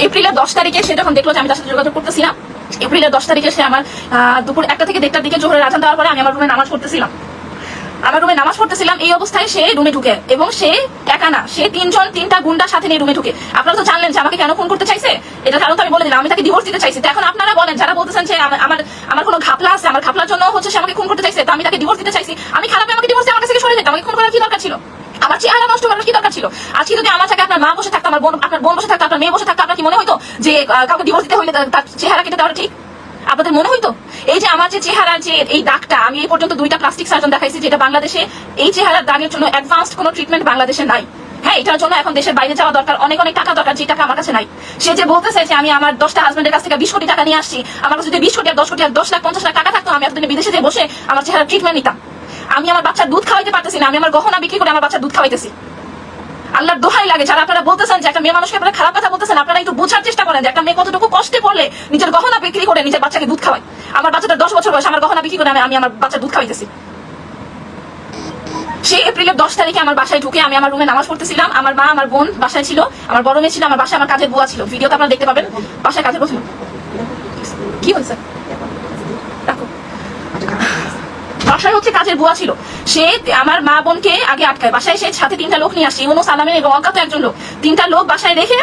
এপ্রিলের দশ তারিখে সে যখন দেখল যে আমি তার সাথে যোগাযোগ করতেছিলাম, এপ্রিলের দশ তারিখে সে আমার দুপুর একটা থেকে দেড়টার দিকে জোহরের আজান দেওয়ার পরে আমি আমার রুমে নামাজ পড়তেছিলাম। আমার রুমে নামাজ পড়তেছিলাম, এই অবস্থায় সে রুমে ঢুকে এবং সে একা না, সে তিনজন তিনটা গুন্ডার সাথে নিয়ে রুমে ঢুকে। আপনারা তো জানলেন যে আমাকে কেন ফোন করতে চাইছে? এটা কারণ তো আমি বলে দিলাম, আমি তাকে ডিভোর্স দিতে চাইছি। এখন আপনারা বলেন, যারা বলতেছেন যে আমার, আমার- আমার কোনো ঘাপলা আছে, আমার ঘাপলার জন্য হচ্ছে সে আমাকে খুন করতে চাইছে, তো আমি তাকে ডিভোর্স দিতে চাইছি। আমি খারাপ আমাকে ডিভোর্স আমার কাছে সরে যেতে আমাকে খুন করার কি দরকার ছিল? আমার চেহারা নষ্ট করার কি দরকার ছিল? আজকে যদি আমার জায়গায় আপনার মা বসে থাকতো, আমার বোন, আপনার বোন বসে থাকতো, আপনার মেয়ে বসে থাকতো, আপনার কি মনে হতো যে কাউকে ডিভোর্স দিতে তার তার চেহারা কেটে দেওয়া ঠিক? আপনাদের মনে হইতো? এই যে আমার যে চেহারা যে, এই দাগটা, আমি এই পর্যন্ত দুইটা প্লাস্টিক সার্জন দেখাইছি যেটা বাংলাদেশে, এই চেহারার দাগের জন্য অ্যাডভান্সড কোনো ট্রিটমেন্ট বাংলাদেশে নাই। হ্যাঁ এটার জন্য এখন দেশের বাইরে যাওয়া দরকার, অনেক অনেক টাকা দরকার, যে টাকা আমার কাছে নাই। সে যে বলতেছে যে, আমি আমার দশটা হাজবেন্ডের কাছ থেকে বিশ কোটি টাকা নিয়ে আসছি, আমার কাছে যদি বিশ কোটি আর দশ কোটি আর দশ লাখ, পঞ্চাশ লাখ টাকা থাকতো, আমি এতদিনে বিদেশে যে বসে আমার চেহারা ট্রিটমেন্ট নিতাম। আমি আমার বাচ্চার দুধ খাওয়াইতে পারতেছি না, আমি আমার গহনা বিক্রি করে আমার বাচ্চার দুধ খাওয়াইতেছি। আল্লাহর দোহাই লাগে, যারা আপনারা বলতেছেন যে একটা মেয়ে মানুষকে আপনারা খারাপ কথা বলতেছেন, আপনারা একটু বোঝার চেষ্টা করেন যে একটা মেয়ে কতটুকু কষ্টে পড়লে নিজের গহনা বিক্রি করে নিজের বাচ্চাকে দুধ খাওয়াই আমার বাচ্চাটা দশ বছর বয়স আমার গহনা বিক্রি করে আমি- আমি আমার বাচ্চার দুধ খাওয়াইতেছি। সে এপ্রিলের দশ তারিখে আমার বাসায় ঢুকে আমি আমার রুমে নামাজ পড়তেছিলাম। আমার মা, আমার বোন বাসায় ছিল, আমার বড় মেয়ে ছিল, আমার বাসায় আমার কাজের বুয়া ছিল। ভিডিওতে আপনারা দেখতে পাবেন। বাসায় কাজের বসে কি হয়েছে? রাখো। বাসায় ভুয়া বুয়া ছিল। সে আমার মা বোনকে আগে আটকায়। বাসায় সে সাথে তিনটা লোক নিয়ে আসছে ইমনো সালামের এবং অজ্ঞাত একজন লোক। তিনটা লোক বাসায় রেখে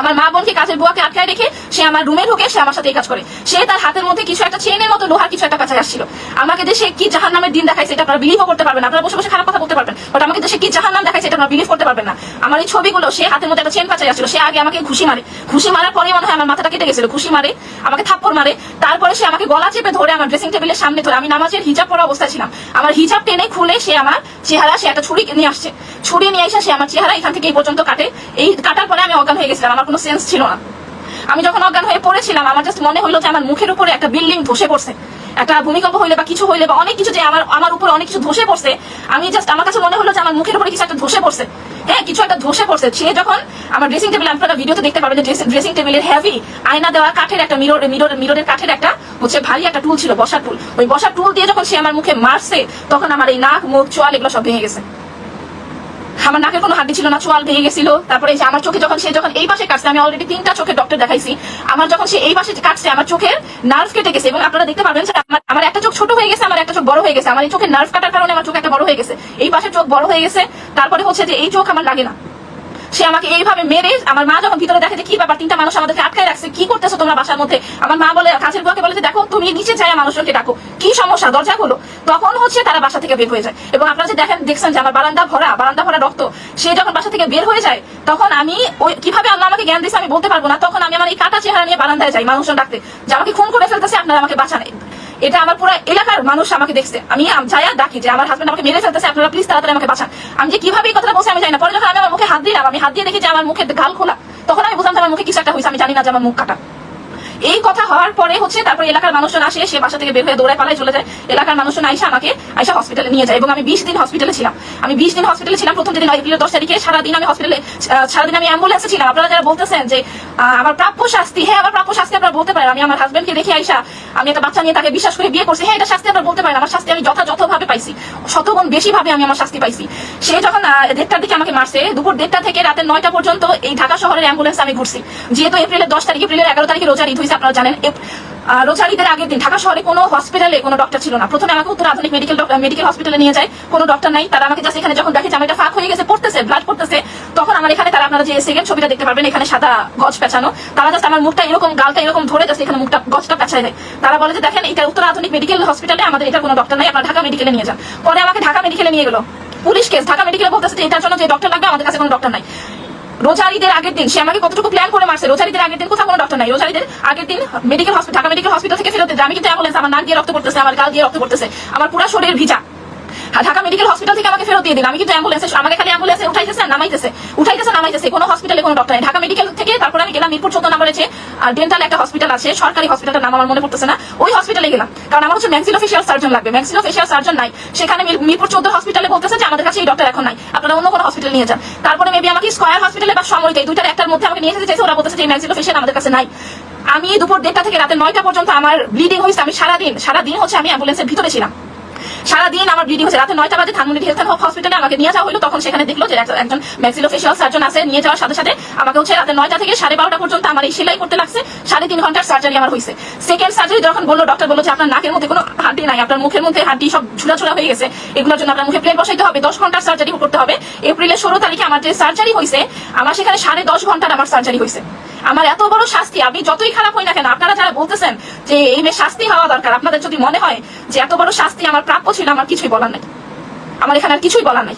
আমার মা বোনকে কাজের বুয়াকে আটকায় রেখে সে আমার রুমে ঢুকে, সে আমার সাথে এই কাজ করে। সে তার হাতের মধ্যে কিছু একটা চেনের মতো, লোহার কিছু একটা কাছে আসছিল। আমাকে সে কি জাহান নামের দিন দেখাইছে এটা আপনারা বিলিভও করতে পারবেন। আপনারা বসে বসে খারাপ কথা বলতে পারবেন। বাট আমাকে সে কি জাহান নাম দেখাইছে এটা আপনারা বিলিভ করতে পারবেন না। আমার এই ছবিগুলো, সে হাতের মধ্যে একটা চেন কাছে আসছিল, সে আগে আমাকে ঘুষি মারে। ঘুষি মারার পরে মনে হয় আমার মাথাটা কেটে গেছিল। ঘুষি মারে, আমাকে থাপ্পড় মারে। তারপরে সে আমাকে গলা চেপে ধরে আমার ড্রেসিং টেবিলের সামনে ধরে, আমি নামাজের হিজাব পরা অবস্থায় ছিলাম। আমার হিজাব টেনে খুলে সে আমার চেহারা, সে একটা ছুরি নিয়ে আসছে। ছুরি নিয়ে এসে সে আমার চেহারা এখান থেকে এই পর্যন্ত কাটে। এই কাটার পরে আমি অজ্ঞান হয়ে গেছিলাম। আমার কোনো সেন্স ছিল না। আমি যখন অজ্ঞান হয়ে পড়েছিলাম, আমার জাস্ট মনে হলো যে আমার মুখের উপরে একটা বিল্ডিং ধসে পড়ছে। একটা ভূমিকম্প হইলে বা কিছু হইলে বা অনেক কিছু যে আমার আমার উপরে অনেক কিছু ধসে পড়ছে, আমি জাস্ট আমার কাছে মনে হলো যে আমার মুখের উপরে কিছু একটা ধসে পড়ছে। হ্যাঁ কিছু একটা ধসে পড়ছে। সে যখন আমার ড্রেসিং টেবিল আপনারা ভিডিওতে দেখতে পাবেন যে ড্রেসিং টেবিলের হেভি আয়না দেওয়া কাঠের একটা মিরর মিরর মিররের কাঠের একটা হচ্ছে ভারী একটা টুল ছিল, বসার টুল ওই বসার টুল দিয়ে যখন সে আমার মুখে মারছে, তখন আমার এই নাক, মুখ, চোয়াল এগুলো সব ভেঙে গেছে। আমার নাকের কোনো হাড্ডি ছিল না, চোয়াল ভেঙে গেছিল। তারপরে যে আমার চোখে যখন সে যখন এই পাশে কাটছে, আমি অলরেডি তিনটা চোখে ডক্টর দেখাইছি। আমার যখন সে এই পাশে কাটছে, আমার চোখের নার্ভ কেটে গেছে। এবং আপনারা দেখতে পারবেন আমার আমার একটা চোখ ছোট হয়ে গেছে, আমার একটা চোখ বড় হয়ে গেছে। আমার এই চোখের নার্ভ কাটার কারণে আমার চোখ একটা বড় হয়ে গেছে। এই পাশে চোখ বড় হয়ে গেছে। তারপরে হচ্ছে যে এই চোখ আমার লাগে না। সে আমাকে এইভাবে মেরে আমার মা যখন ভিতরে দেখে যে কি ব্যাপার, তিনটা মানুষ আমাদেরকে আটকায় রাখছে, কি করতেছো তোমরা বাসার মধ্যে? আমার মা বলে কাছের বুয়াকে বলে যে, দেখো, তুমি নিচে চাই মানুষজনকে ডাকো। কি সমস্যা? দরজা খোলো তখন হচ্ছে তারা বাসা থেকে বের হয়ে যায়। এবং আপনারা যে দেখেন, দেখছেন যে আমার বারান্দা ভরা বারান্দা ভরা রক্ত, সে যখন বাসা থেকে বের হয়ে যায়, তখন আমি ওই কীভাবে আল্লাহ আমাকে জ্ঞান দিচ্ছে আমি বলতে পারব না। তখন আমি আমার এই কাটা চেহারা নিয়ে বারান্দায় যাই মানুষজন ডাকতে। যে আমাকে খুন করে ফেলতেছে, আপনারা আমাকে বাঁচান। এটা আমার পুরো এলাকার মানুষ আমাকে দেখছে। আমি যাইয়া ডাকি যে আমার হাজবেন্ড আমাকে মেরে ফেলতেছে, আপনারা প্লিজ তাড়াতাড়ি আমাকে বাঁচান। আমি যে কীভাবে এই কথাটা বসে আমি জানি না। পরে যখন আমি আমার মুখে হাত দিলাম, আমি হাত দিয়ে দেখি যে আমার মুখে গাল খোলা, তখন আমি বুঝলাম যে আমার মুখে কিছু একটা হয়েছে, আমি জানি না যে আমার মুখ কাটা। এই কথা হওয়ার পরে হচ্ছে তারপর এলাকার মানুষজন আসে সে বাসা থেকে বের হয়ে দৌড়ায় পালায় চলে যায়। এলাকার মানুষজন আইসা আমাকে, আইসা হসপিটালে নিয়ে যায় এবং আমি বিশ দিন হসপিটালে ছিলাম। আমি বিশ দিন হসপিটালে ছিলাম। প্রথম যেদিন এপ্রিল দশ তারিখে সারাদিন আমি হসপিটালে সারাদিন আমি অ্যাম্বুলেন্সে ছিলাম। আপনারা যারা বলতেছেন যে আমার প্রাপ্য শাস্তি হ্যাঁ আমার প্রাপ্য শাস্তি আপনারা বলতে পারেন। আমি আমার হাজবেন্ডকে রেখে আইসা, আমি একটা বাচ্চা নিয়ে তাকে বিশ্বাস করে বিয়ে করছি। হ্যাঁ এটা শাস্তি আপনারা বলতে পারেন। আমার শাস্তি আমি যথাযথভাবে পাইছি। শতগুণ বেশি ভাবে আমি আমার শাস্তি পাইছি। সে যখন দেড়টার দিকে আমাকে মারছে, দুপুর দেড়টা থেকে রাতের নয়টা পর্যন্ত এই ঢাকা শহরের অ্যাম্বুলেন্স আমি ঘুরছি। যেহেতু এপ্রিলের দশ তারিখ, এপ্রিলের এগারো তারিখে রোজার ঈদ হয়েছে আপনারা জানেন। রোজার ঈদের আগের দিন ঢাকা শহরে কোনো হসপিটালে কোনো ডক্টর ছিল না। প্রথমে আমাকে উত্তর আধুনিক মেডিকেল মেডিকেল হসপিটালে নিয়ে যায়। কোনো ডক্টর নাই। তারা আমাকে জাস্ট এখানে যখন দেখে আমার ফাঁক হয়ে গেছে, পড়তেছে ব্লাড পড়তেছে। তখন আমার এখানে তারা আপনারা যে সেকেন্ড ছবিটা দেখতে পারবেন, এখানে সাদা গজ পেঁচানো, তারা জাস্ট আমার মুখটা এরকম, গালটা এরকম ধরে জাস্ট এখানে মুখটা গজটা পেঁচায় দেয়। তারা বলে যে, দেখেন, এটা উত্তর আধুনিক মেডিকেল হসপিটালে আমাদের এটা কোনো ডক্টর নাই, আপনারা ঢাকা মেডিকেলে নিয়ে যান। পরে আমাকে ঢাকা মেডিকেলে নিয়ে গেলো। পুলিশ কেস ঢাকা মেডিকেলে বলতেছে যে, এটার জন্য যে ডক্টর লাগবে, আমাদের কাছে কোনো ডক্টর নাই। রোজারিদের আগের দিন, সে আমাকে কতটুকু প্ল্যান করে মারছে, রোজারিদের আগের দিন কোথাও কোনো ডক্টর নাই। রোজার ঈদের আগের দিন medical hospital Dhaka medical hospital থেকে ফেরত দিতে আমি কিন্তু অ্যাম্বুলেন্স, আমার নাক দিয়ে রক্ত পড়তেছে, আমার গাল দিয়ে রক্ত পড়তেছে, আমার পুরো শরীর ভিজা। ঢাকা মেডিকেল হসপিটাল থেকে আমাকে ফেরত দিয়ে দিন আমি কিন্তু অ্যাম্বুলেন্সে আমাকে খালি অ্যাম্বুলেন্সে উঠাইতেছে নামাইতেছে। উঠাইতেছে নামাইতেছে। কোনো হসপিটালে কোনো ডক্টর ঢাকা মেডিকেল থেকে তারপরে আমি গেলাম মিরপুর চোদ্দ নম্বরে যে ডেন্টাল একটা হসপিটাল আছে, সরকারি হসপিটালটার নাম আমার মনে পড়তেছে না। ওই হসপিটালে গেলাম। কারণ আমার হচ্ছে ম্যাক্সিলো ফেশিয়াল সার্জন লাগবে। ম্যাক্সিলো ফেশিয়াল সার্জন নাই। সেখানে মিরপুর চোদ্দ হসপিটালে বলতেছে যে, আমাদের কাছে এই ডক্টর এখন নাই। আপনারা অন্য কোনো হসপিটাল নিয়ে যান। তারপরে মেবি আমাকে স্কয়ার হসপিটালে বা সমরিতে এই দুইটার একটার মধ্যে আমাকে নিয়ে যেতে চাইছে। ওরা বলতেছে যে ম্যাক্সিলো ফেশিয়াল আমাদের কাছে নাই। আমি দুপুর দেড়টা থেকে রাতে নয়টা পর্যন্ত আমার ব্লিডিং হয়েছে। আমি সারাদিন সারাদিন হচ্ছে আমি অ্যাম্বুলেন্সের ভিতরে ছিলাম। সারাদিন আমার ব্লিডিং হচ্ছে। রাতে নয়টা বাজে ধানমন্ডি হেলথ হসপিটালে আমাকে নিয়ে যাওয়া হলো। তখন সেখানে দেখল যে একজন ম্যাক্সিলোফেশিয়াল সার্জন আছে, নিয়ে যাওয়ার সাথে সাথে আমাকে হচ্ছে রাতে নয়টা থেকে সাড়ে বারোটা পর্যন্ত আমার এই সেলাই করতে লাগছে। সাড়ে তিন ঘণ্টার সার্জারি আমার হয়েছে। সেকেন্ড সার্জারি যখন বলল ডক্টর বলল যে আপনার নাকের মধ্যে কোনো হাড্ডি নাই, আপনার মুখের মধ্যে হাড্ডি সব ঝুলা ঝুলা হয়ে গেছে, এগুলোর জন্য আপনার মুখে প্লেট বসাইতে হবে। দশ ঘণ্টার সার্জারি করতে হবে। এপ্রিলের ষোলো তারিখে আমার যে সার্জারি হয়েছে, আমার সেখানে সাড়ে দশ ঘণ্টার আমার সার্জারি হয়েছে। আমার এত বড় শাস্তি, আপনি যতই খারাপ হই না কেন, আপনারা যারা বলতেছেন যে এই মেয়ে শাস্তি হওয়া দরকার, আপনাদের যদি মনে হয় যে এত বড় শাস্তি আমার প্রাপ্য ছিল, আমার কিছুই বলার নাই। আমার এখানে আর কিছুই বলার নাই।